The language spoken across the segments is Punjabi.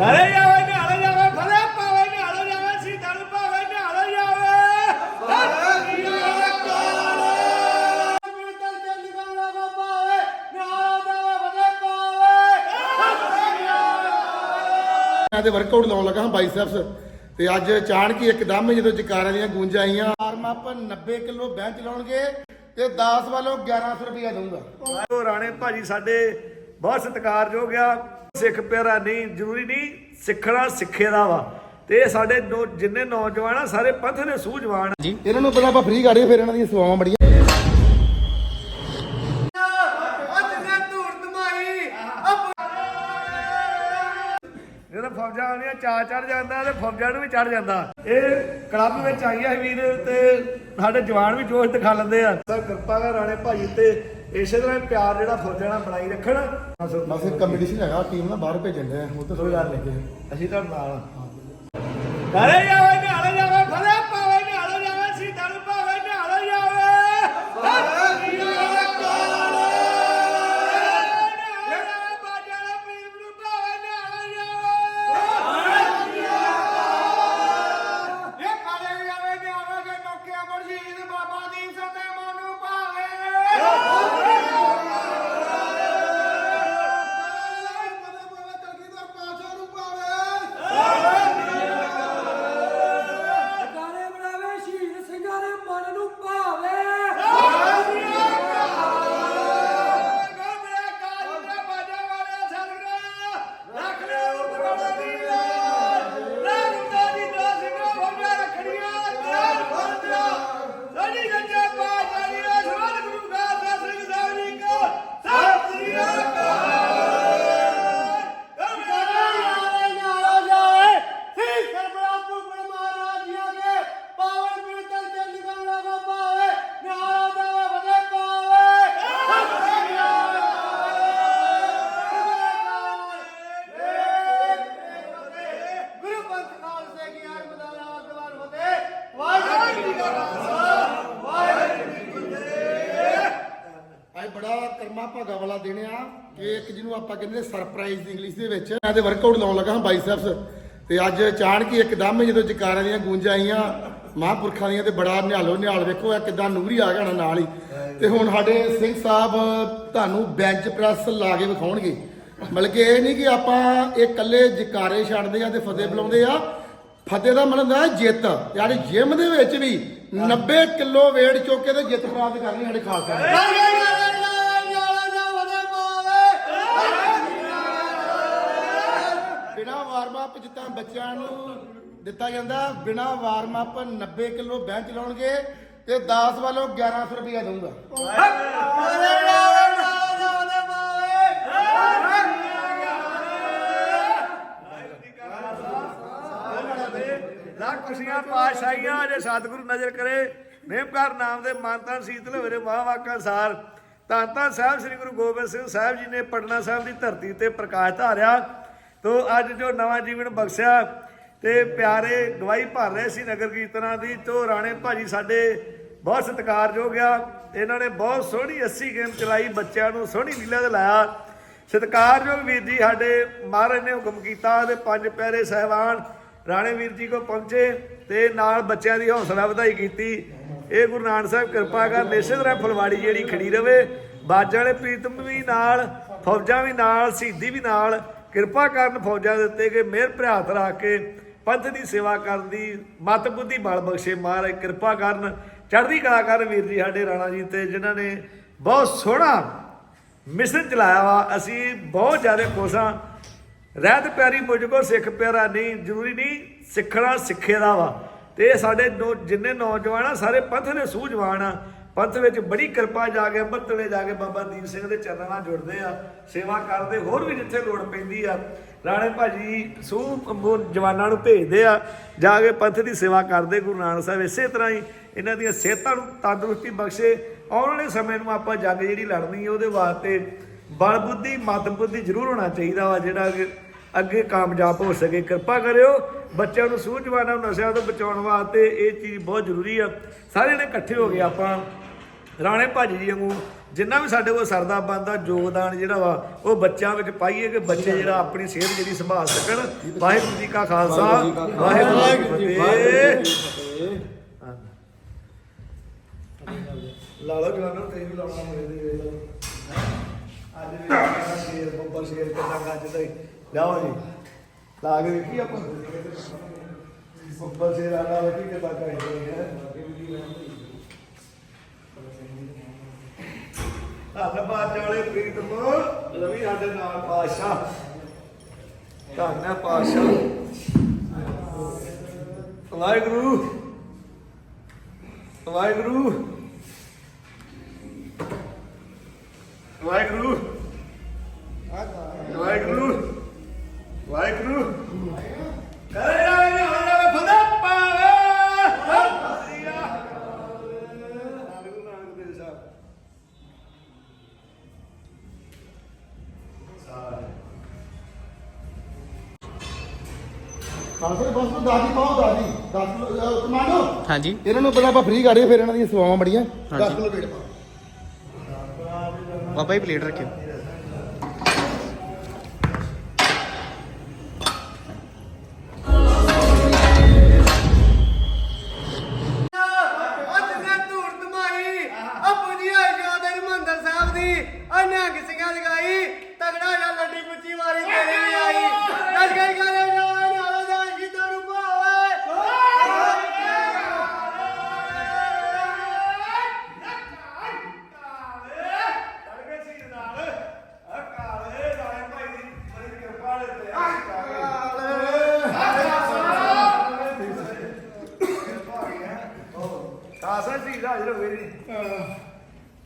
ਘਰੇ ਜਾਵੇ ਨਿਹਾਲ ਜਾਵੇ ਫਲੇ ਪਾਵੇ ਨਿਹਾਲ ਜਾਵੇ ਸੀਤਾ ਨੂੰ ਪਾਵੇ ਨਿਹਾਲ ਜਾਵੇ। ਮੈਂ ਤੇ ਵਰਕਆਊਟ ਲਾਉਣ ਲੱਗਾ ਹਾਂ ਬਾਈਸੈਪਸ ਤੇ ਅੱਜ ਅਚਾਨਕ ਹੀ ਇੱਕਦਮ ਜਦੋਂ ਜਕਾਰਾਂ ਦੀਆਂ ਗੂੰਜਾਂ ਆਈਆਂ। ਆਰਮ ਅਪ 90 ਕਿਲੋ ਬੈਂਚ ਲਾਉਣਗੇ ਤੇ 10 ਵੱਲੋਂ 1100 ਰੁਪਇਆ ਦਊਂਗਾ। ਉਹ ਰਾਣੇ ਭਾਜੀ ਸਾਡੇ ਬਹੁਤ ਸਤਿਕਾਰਯੋਗ ਆ। ਸਿੱਖ ਪਿਆਰਾ ਨਹੀਂ ਜ਼ਰੂਰੀ ਨਹੀਂ ਸਿੱਖਣਾ ਸਿੱਖੇ ਦਾ ਵਾ। ਤੇ ਇਹ ਸਾਡੇ ਜਿੰਨੇ ਨੌਜਵਾਨ ਆ ਸਾਰੇ ਪੰਥ ਦੇ ਸੂਝਵਾਨ ਆ। ਇਹਨਾਂ ਨੂੰ ਪਹਿਲਾਂ ਆਪਾਂ ਫ੍ਰੀ ਕਰਦੇ ਫਿਰ ਇਹਨਾਂ ਦੀਆਂ ਸੇਵਾਵਾਂ ਬੜੀਆਂ। ਜਦੋਂ ਫੌਜਾਂ ਆਉਂਦੀਆਂ ਚਾ ਚੜ ਜਾਂਦਾ ਤੇ ਫੌਜਾਂ ਨੂੰ ਵੀ ਚੜ ਜਾਂਦਾ। ਇਹ ਕਲੱਬ ਵਿੱਚ ਆਈਆਂ ਵੀਰ ਤੇ ਸਾਡੇ ਜਵਾਨ ਵੀ ਜੋਸ਼ ਦਿਖਾ ਲੈਂਦੇ ਆ। ਸਰ ਕਿਰਪਾ ਕਰ ਰਾਣੇ ਭਾਜੀ ਤੇ ਇਸੇ ਤਰ੍ਹਾਂ ਪਿਆਰ ਜਿਹੜਾ ਫੌਜਾਂ ਨਾਲ ਬਣਾਈ ਰੱਖਣ। ਬਸ ਇੱਕ ਕੰਪੀਟੀਸ਼ਨ ਹੈਗਾ ਟੀਮ ਨਾਲ ਬਾਹਰ ਭੇਜਣ ਦੇ ਉਹ ਤਾਂ ਕੋਈ ਗੱਲ ਨਹੀਂ ਅਸੀਂ ਤਾਂ ਨਾਲ ਆ। ਘਰੇ ਕਰਮਾ ਭਾਗਾ ਵਾਲਾ ਦਿਨ ਆ ਕਿ ਇੱਕ ਜਿਹਨੂੰ ਆਪਾਂ ਕਹਿੰਦੇ ਸਰਪ੍ਰਾਈਜ਼ ਇੰਗਲਿਸ਼ ਦੇ ਵਿੱਚ। ਮੈਂ ਤੇ ਵਰਕਆਊਟ ਲਾਉਣ ਲੱਗਾ ਹਾਂ ਬਾਈਸੈਪਸ ਤੇ ਅੱਜ ਅਚਾਨਕ ਹੀ ਇੱਕਦਮ ਜਦੋਂ ਜਕਾਰਾਂ ਦੀਆਂ ਗੂੰਜਾਂ ਆਈਆਂ ਮਹਾਂਪੁਰਖਾਂ ਦੀਆਂ ਤੇ ਬੜਾ ਨਿਹਾਲੋ ਨਿਹਾਲ ਵੇਖੋ ਇਹ ਕਿਦਾਂ ਨੂਰੀ ਆ ਗਿਆ ਨਾ ਨਾਲ ਹੀ। ਤੇ ਹੁਣ ਸਾਡੇ ਸਿੰਘ ਸਾਹਿਬ ਤੁਹਾਨੂੰ ਬੈਂਚ ਪ੍ਰੈਸ ਲਾ ਕੇ ਵਿਖਾਉਣਗੇ। ਮਤਲਬ ਕਿ ਇਹ ਨਹੀਂ ਕਿ ਆਪਾਂ ਇਹ ਇਕੱਲੇ ਜਕਾਰੇ ਛੱਡਦੇ ਆ ਤੇ ਫਤਿਹ ਬੁਲਾਉਂਦੇ ਆ। ਫਤਿਹ ਦਾ ਮਤਲਬ ਹੈ ਜਿੱਤ। ਯਾਨੀ ਜਿਮ ਦੇ ਵਿੱਚ ਵੀ 90 ਕਿਲੋ weight ਚੁੱਕ ਕੇ ਤੇ ਜਿੱਤ ਪ੍ਰਾਪਤ ਕਰਨੀ ਸਾਡੇ ਖਾਲਸਾ ਬਿਨਾ ਵਾਰਮ ਅਪ ਜਿੱਦਾਂ ਬੱਚਿਆਂ ਨੂੰ ਦਿੱਤਾ ਜਾਂਦਾ, ਬਿਨਾ ਵਾਰਮ ਅਪ 90 ਕਿਲੋ ਬੈਂਚ ਲਾਉਣਗੇ ਤੇ 10 ਵੱਲੋਂ 1100 ਰੁਪਇਆ ਦਊਂਗਾ। ਲੱਖ ਖੁਸ਼ੀਆਂ ਪਾਸ਼ਾਈਆਂ ਜੇ ਸਤਿਗੁਰੂ ਨਜ਼ਰ ਕਰੇ। ਨੇਮਕਾਰ ਨਾਮ ਦੇ ਮਾਨਤਾਨ ਸੀਤਲ ਹੋਰੇ ਮਹਾਵਾਕਾਂ ਅਨਸਾਰ। ਧੰਨ ਧੰਨ ਸਾਹਿਬ ਸ੍ਰੀ ਗੁਰੂ ਗੋਬਿੰਦ ਸਿੰਘ ਸਾਹਿਬ ਜੀ ਨੇ ਪਟਨਾ ਸਾਹਿਬ ਦੀ ਧਰਤੀ ਤੇ ਪ੍ਰਕਾਸ਼ ਧਾਰਿਆ। ਤੋ ਅੱਜ ਜੋ ਨਵਾਂ ਜੀਵਨ ਬਖਸ਼ਿਆ ਤੇ ਪਿਆਰੇ ਗਵਾਹੀ ਭਰ ਰਹੇ ਸੀ ਨਗਰ ਕੀਰਤਨਾਂ ਦੀ, ਤੋ ਰਾਣੇ ਭਾਜੀ ਸਾਡੇ ਬਹੁਤ ਸਤਿਕਾਰਯੋਗ ਆ। ਇਹਨਾਂ ਨੇ ਬਹੁਤ ਸੋਹਣੀ 80 ਗੇਮ ਚਲਾਈ, ਬੱਚਿਆਂ ਨੂੰ ਸੋਹਣੀ ਲੀਲਾ ਤੇ ਲਾਇਆ ਸਤਿਕਾਰਯੋਗ ਵੀਰ ਜੀ ਸਾਡੇ ਮਹਾਰਾਜ ਨੇ ਹੁਕਮ ਕੀਤਾ ਤੇ ਪੰਜ ਪਿਆਰੇ ਸਹਿਬਾਨ ਰਾਣੇ ਵੀਰ ਜੀ ਕੋ ਪਹੁੰਚੇ ਤੇ ਨਾਲ ਬੱਚਿਆਂ ਦੀ ਹੌਸਲਾ ਵਧਾਈ ਕੀਤੀ। ਇਹ ਗੁਰੂ ਨਾਨਕ ਸਾਹਿਬ ਕਿਰਪਾ ਕਰ ਨਿਸ਼ਚਿਤ ਤਰ੍ਹਾਂ ਫੁਲਵਾੜੀ ਜਿਹੜੀ ਖੜੀ ਰਵੇ, ਬਾਜਾਂ ਵਾਲੇ ਪ੍ਰੀਤਮ ਵੀ ਨਾਲ, ਫੌਜਾਂ ਵੀ ਨਾਲ, ਸ਼ਹੀਦੀ ਵੀ ਨਾਲ ਕਿਰਪਾ ਕਰਨ ਫੌਜਾਂ ਦੇ ਉੱਤੇ ਕਿ ਮਿਹਰ ਭਰਿਆਤ ਰੱਖ ਕੇ ਪੰਥ ਦੀ ਸੇਵਾ ਕਰਨ ਦੀ ਮਤ ਬੁੱਧੀ ਬਲ ਬਖਸ਼ੇ ਮਹਾਰਾਜ, ਕਿਰਪਾ ਕਰਨ। ਚੜ੍ਹਦੀ ਕਲਾ ਕਰ ਵੀਰ ਜੀ ਸਾਡੇ ਰਾਣਾ ਜੀ ਤੇ ਜਿਨ੍ਹਾਂ ਨੇ ਬਹੁਤ ਸੋਹਣਾ ਮਿਸ਼ਨ ਚਲਾਇਆ ਵਾ। ਅਸੀਂ ਬਹੁਤ ਜ਼ਿਆਦਾ ਖੁਸ਼ ਹਾਂ। ਰਹਿਤ ਪਿਆਰੀ ਮੁਝਕੋ ਸਿੱਖ ਪਿਆਰਾ ਨਹੀਂ, ਜ਼ਰੂਰੀ ਨਹੀਂ ਸਿੱਖਣਾ ਸਿੱਖੇ ਦਾ ਵਾ। ਤੇ ਸਾਡੇ ਨੌ- ਜਿੰਨੇ ਨੌਜਵਾਨ ਆ, ਸਾਰੇ ਪੰਥ ਦੇ ਸੂਝਵਾਨ ਆ। ਪੰਥ ਵਿੱਚ ਬੜੀ ਕਿਰਪਾ ਜਾ ਕੇ ਅੰਮ੍ਰਿਤਲੇ ਜਾ ਕੇ ਬਾਬਾ ਦੀਪ ਸਿੰਘ ਦੇ ਚਰਨਾਂ ਨਾਲ ਜੁੜਦੇ ਆ, ਸੇਵਾ ਕਰਦੇ, ਹੋਰ ਵੀ ਜਿੱਥੇ ਲੋੜ ਪੈਂਦੀ ਆ। ਰਾਣੇ ਭਾਜੀ ਸੂਹ ਜਵਾਨਾਂ ਨੂੰ ਭੇਜਦੇ ਆ, ਜਾ ਕੇ ਪੰਥ ਦੀ ਸੇਵਾ ਕਰਦੇ, ਗੁਰੂ ਨਾਨਕ ਸਾਹਿਬ ਇਸੇ ਤਰ੍ਹਾਂ ਹੀ ਇਹਨਾਂ ਦੀਆਂ ਸਿਹਤਾਂ ਨੂੰ ਤੰਦਰੁਸਤੀ ਬਖਸ਼ੇ, ਆਉਣ ਵਾਲੇ ਸਮੇਂ ਨੂੰ ਆਪਾਂ ਜੰਗ ਜਿਹੜੀ ਲੜਨੀ ਹੈ ਉਹਦੇ ਵਾਸਤੇ ਬਲ ਬੁੱਧੀ, ਮਤ ਬੁੱਧੀ ਜ਼ਰੂਰ ਹੋਣਾ ਚਾਹੀਦਾ ਵਾ, ਜਿਹੜਾ ਕਿ ਅੱਗੇ ਕਾਮਯਾਬ ਹੋ ਸਕੇ। ਕਿਰਪਾ ਕਰਿਓ, ਬੱਚਿਆਂ ਨੂੰ ਸੂਝਵਾਨਾਂ ਨੂੰ ਨਸ਼ਿਆਂ ਤੋਂ ਬਚਾਉਣ ਵਾਸਤੇ ਇਹ ਚੀਜ਼ ਬਹੁਤ ਜ਼ਰੂਰੀ ਆ। ਸਾਰੇ ਨੇ ਇਕੱਠੇ ਹੋ ਗਏ ਆਪਾਂ ਰਾਣੇ ਭਾਜੀ ਜੀ ਵਾਂਗੂ ਜਿੰਨਾ ਵੀ ਸਾਡੇ ਕੋਲ ਸਰਦਾ ਬੰਦਾ ਯੋਗਦਾਨ ਜਿਹੜਾ ਵਾ ਉਹ ਬੱਚਿਆਂ ਵਿੱਚ ਪਾਈਏ ਕਿ ਬੱਚੇ ਜਿਹੜਾ ਆਪਣੀ ਸਿਹਤ ਜਿਹੜੀ ਸੰਭਾਲ ਸਕਣ। ਵਾਹਿਗੁਰੂ ਜੀ ਕਾ ਖਾਲਸਾ ਵਾਹਿਗੁਰੂ ਜੀ ਕੀ ਫਤਿਹ। ਲਾ ਲਓ ਜਵਾਨੋ ਤੇ ਵੀ ਲਾਉਣਾ ਮੇਰੇ ਦੇ ਵੇਖ ਲਓ। ਅੱਜ ਵੀ ਆਪਣਾ ਸ਼ੇਰ ਬੱਬਰ ਸ਼ੇਰ ਕਿੰਨਾ ਗੱਜਦਾ ਈ। ਲਿਆਓ ਜੀ। ਲਾ ਕੇ ਵੇਖੀ ਆਪਾਂ। ਬੱਬਰ ਸ਼ੇਰ ਆਲਾ ਵੇਖੀ ਕਿੰਨਾ ਗੱਜਦਾ ਹੈ ਧੰਨ ਬਾਜ ਵਾਲੇ ਪ੍ਰੀਤਮ ਰਵੀ ਸਾਡੇ ਨਾਲ ਪਾਸ਼ਾ ਧੰਨ ਪਾਸ਼ਾ ਵਾਹਿਗੁਰੂ। ਵਾਹਿਗੁਰੂ। ਵਾਹਿਗੁਰੂ। ਬਸ ਨੂੰ ਦਾਦੀ ਪਾਓ ਦਾਦੀ? 10 ਕਿਲੋ ਕਮਾਂਡੋ ਹਾਂਜੀ। ਇਹਨਾਂ ਨੂੰ ਪਹਿਲਾਂ ਆਪਾਂ ਫ੍ਰੀ ਇਹਨਾਂ ਦੀਆਂ ਸੇਵਾਵਾਂ ਬੜੀਆਂ 10 ਹਾਂਜੀ। ਕਿਲੋ ਵੇਟ ਪਾਓ ਪਾਪਾ ਹੀ ਪਲੇਟ ਰੱਖਿਓ।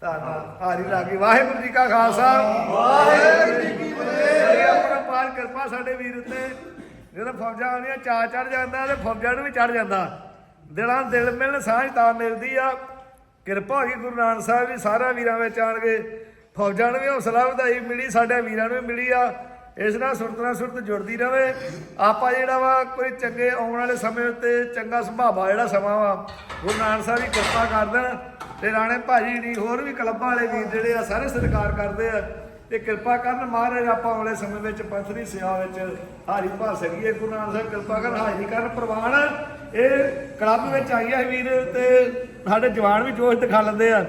ਧੰਨਵਾਦ। ਹਾਰੀ ਲਾਗੀ। ਵਾਹਿਗੁਰੂ ਜੀ ਕਾ ਖਾਲਸਾ। ਵਾਹਿਗੁਰੂ ਜੀ ਕੀ ਫਤਿਹ। ਆਪਣਾ ਪਾਰ ਕਿਰਪਾ ਸਾਡੇ ਵੀਰ ਉੱਤੇ। ਜਦੋਂ ਫੌਜਾਂ ਆਉਂਦੀਆਂ ਚਾ ਚੜ ਜਾਂਦਾ ਤੇ ਫੌਜਾਂ ਨੂੰ ਵੀ ਚੜ ਜਾਂਦਾ। ਦਿਲਾਂ ਦਿਲ ਮਿਲਣ ਸਾਂਝ ਤਾਂ ਮਿਲਦੀ ਆ। ਕਿਰਪਾ ਹੋਈ ਗੁਰੂ ਨਾਨਕ ਸਾਹਿਬ ਜੀ ਸਾਰਿਆਂ ਵੀਰਾਂ ਵਿੱਚ ਆਣਗੇ ਫੌਜਾਂ ਨੂੰ ਵੀ ਹੌਸਲਾ ਵਧਾਈ ਮਿਲੀ ਸਾਡੇ ਵੀਰਾਂ ਨੂੰ ਵੀ ਮਿਲੀ ਆ। ਇਸ ਨਾਲ ਸੁਰਤ ਨਾਲ ਸੁਰਤ ਜੁੜਦੀ ਰਵੇ। ਆਪਾਂ ਜਿਹੜਾ ਵਾ ਕੋਈ ਚੰਗੇ ਆਉਣ ਵਾਲੇ ਸਮੇਂ ਉੱਤੇ ਚੰਗਾ ਸੁਭਾਵਾ ਜਿਹੜਾ ਸਮਾਂ ਵਾ ਗੁਰੂ ਨਾਨਕ ਸਾਹਿਬ ਦੀ ਕਿਰਪਾ ਕਰ ਦੇਣ। ਤੇ ਰਾਣੇ ਭਾਜੀ ਨਹੀਂ ਹੋਰ ਵੀ ਕਲੱਬਾਂ ਵਾਲੇ ਵੀਰ ਜਿਹੜੇ ਆ, ਸਾਰੇ ਸਤਿਕਾਰ ਕਰਦੇ ਆ। ਤੇ ਕਿਰਪਾ ਕਰਨ ਮਹਾਰਾਜ, ਆਪਾਂ ਆਉਣੇ ਸਮੇਂ ਵਿੱਚ ਪੰਥ ਦੀ ਸੇਵਾ ਵਿੱਚ ਹਾਰੀ ਭਾ ਸਕੀਏ ਗੁਰੂ ਨਾਨਕ ਸਾਹਿਬ, ਕਿਰਪਾ ਕਰਨ ਹਾਜ਼ਰੀ ਕਰਨ ਪ੍ਰਵਾਨ। ਇਹ ਕਲੱਬ ਵਿੱਚ ਆਈਆਂ ਵੀਰ ਤੇ ਸਾਡੇ ਜਵਾਨ ਵੀ ਜੋਸ਼ ਦਿਖਾ ਲੈਂਦੇ ਆ।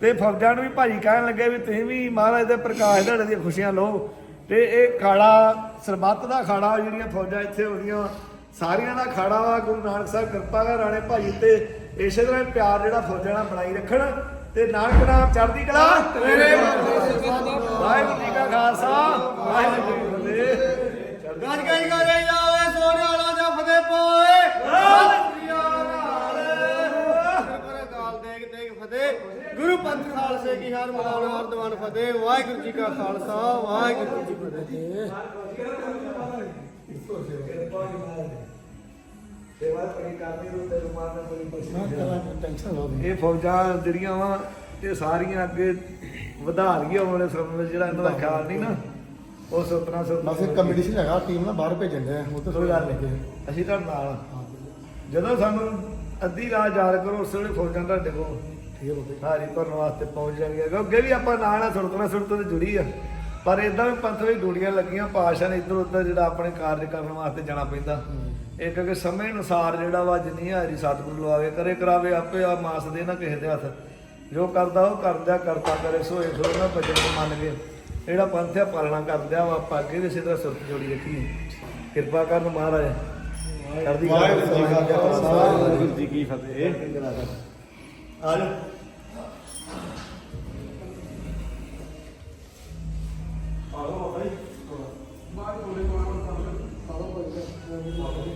ਤੇ ਫੌਜਾਂ ਨੂੰ ਵੀ ਭਾਜੀ ਕਹਿਣ ਲੱਗੇ ਵੀ ਤੁਸੀਂ ਵੀ ਮਹਾਰਾਜ ਦੇ ਪ੍ਰਕਾਸ਼ ਦਿਹਾੜੇ ਦੀਆਂ ਖੁਸ਼ੀਆਂ ਲਓ। ਤੇ ਇਹ ਖਾੜਾ, ਸਰਬੱਤ ਦਾ ਖਾੜਾ ਜਿਹੜੀਆਂ ਫੌਜਾਂ ਇੱਥੇ ਆਉਂਦੀਆਂ, ਸਾਰਿਆਂ ਦਾ ਖਾੜਾ ਵਾ। ਗੁਰੂ ਨਾਨਕ ਸਾਹਿਬ, ਕਿਰਪਾ ਕਰ ਰਾਣੇ ਭਾਜੀ ਤੇ ਇਸੇ ਤਰ੍ਹਾਂ ਪਿਆਰ ਜਿਹੜਾ ਫੌਜਾਂ ਨਾਲ ਬਣਾਈ ਰੱਖਣ ਤੇ ਨਾਨਕ ਨਾਮ ਚੜ੍ਹਦੀ ਕਲਾ। ਤੇਰੇ ਵਾਹਿਗੁਰੂ ਜੀ ਕਾ ਖਾਲਸਾ ਵਾਹਿਗੁਰੂ ਜੀ ਕੀ ਫਤਿਹ। ਗੱਜ ਗਈ ਕਰੇ ਜਾਵੇ ਸੋਨੇ ਵਾਲਾ ਦਾ ਫਤਿਹ ਪਾਏ ਕਾਲ ਦੇਖ ਦੇਖ ਫਤਿਹ। ਗੁਰੂ ਪੰਥ ਖਾਲਸੇ ਕੀ ਹਰ ਮਨਾਉਣ ਹਰ ਦੀਵਾਨ ਫਤਿਹ। ਵਾਹਿਗੁਰੂ ਜੀ ਕਾ ਖਾਲਸਾ ਵਾਹਿਗੁਰੂ ਜੀ ਕੀ ਫਤਿਹ। ਸੇਵਾ ਬੜੀ ਕਰਦੀ ਨੂੰ ਤੇ ਰੁਮਾਨ ਨਾਲ ਬੜੀ ਖੁਸ਼ੀ ਟੈਨਸ਼ਨ ਲਓ ਇਹ ਫੌਜਾਂ ਜਿਹੜੀਆਂ ਵਾ ਇਹ ਸਾਰੀਆਂ ਅੱਗੇ ਵਧਾ ਲਈਆਂ ਵਾਲੇ ਸਮੇਂ ਵਿੱਚ ਜਿਹੜਾ ਇਹਨਾਂ ਦਾ ਖਿਆਲ ਨਹੀਂ ਨਾ ਉਹ ਸੁਪਨਾ ਸੁਪਨਾ ਬਸ ਇੱਕ ਕੰਪੀਟੀਸ਼ਨ ਹੈਗਾ ਟੀਮ ਨਾ ਬਾਹਰ ਭੇਜਣ ਦੇ ਉਹ ਤੇ ਕੋਈ ਗੱਲ ਨਹੀਂ। ਅਸੀਂ ਤੁਹਾਡੇ ਨਾਲ ਆ। ਜਦੋਂ ਸਾਨੂੰ ਅੱਧੀ ਰਾਤ ਯਾਦ ਕਰੋ ਉਸ ਵੇਲੇ ਫੌਜਾਂ ਤੁਹਾਡੇ ਕੋਲ। ਠੀਕ ਹੈ ਬਾਬੇ ਹਾਰੀ ਭਰਨ ਵਾਸਤੇ ਪਹੁੰਚ ਜਾਣਗੇ। ਕਿਉਂਕਿ ਅੱਗੇ ਵੀ ਆਪਾਂ ਨਾਲ ਨਾਲ ਸੁਰਤਨਾ ਸੁਰਤ ਤੇ ਜੁੜੀ ਆ। ਪਰ ਇਦਾਂ ਵੀ ਪੰਥ ਵਿੱਚ ਡੂੜੀਆਂ ਲੱਗੀਆਂ ਪਾਸ਼ਾ ਨੇ ਇੱਧਰ ਉੱਧਰ ਜਿਹੜਾ ਆਪਣੇ ਕਾਰਜ ਕਰਨ ਵਾਸਤੇ ਜਾਣਾ ਪੈਂਦਾ। ਇਹ ਕਿਉਂਕਿ ਸਮੇਂ ਅਨੁਸਾਰ ਜਿਹੜਾ ਵਾ ਜਿੰਨੀ ਹਾਰੀ ਸਤਿਗੁਰੂ ਲਵਾਵੇ ਕਰੇ ਕਰਾਵੇ ਆਪੇ ਆ ਮਾਸ ਦੇ ਨਾ ਕਿਸੇ ਦੇ ਹੱਥ। ਜੋ ਕਰਦਾ ਉਹ ਕਰਦਾ ਕਰਤਾ ਕਰੇ ਸੋਏ ਸੋ ਨਾ ਬਚਨ ਮੰਨ ਕੇ। ਜਿਹੜਾ ਪੰਥ ਆ ਪਾਲਣਾ ਕਰਦਿਆ ਵਾ ਆਪਾਂ ਅੱਗੇ ਵੀ ਇਸੇ ਤਰ੍ਹਾਂ ਸੁਰਤ ਜੋੜੀ ਰੱਖੀਏ ਕਿਰਪਾ ਕਰਨ ਮਹਾਰਾਜ। ਕਰਦੀ ਵਾਹਿਗੁਰੂ ਜੀ ਕਾ ਖਾਲਸਾ ਵਾਹਿਗੁਰੂ ਜੀ ਕੀ ਫਤਿਹ। ਆ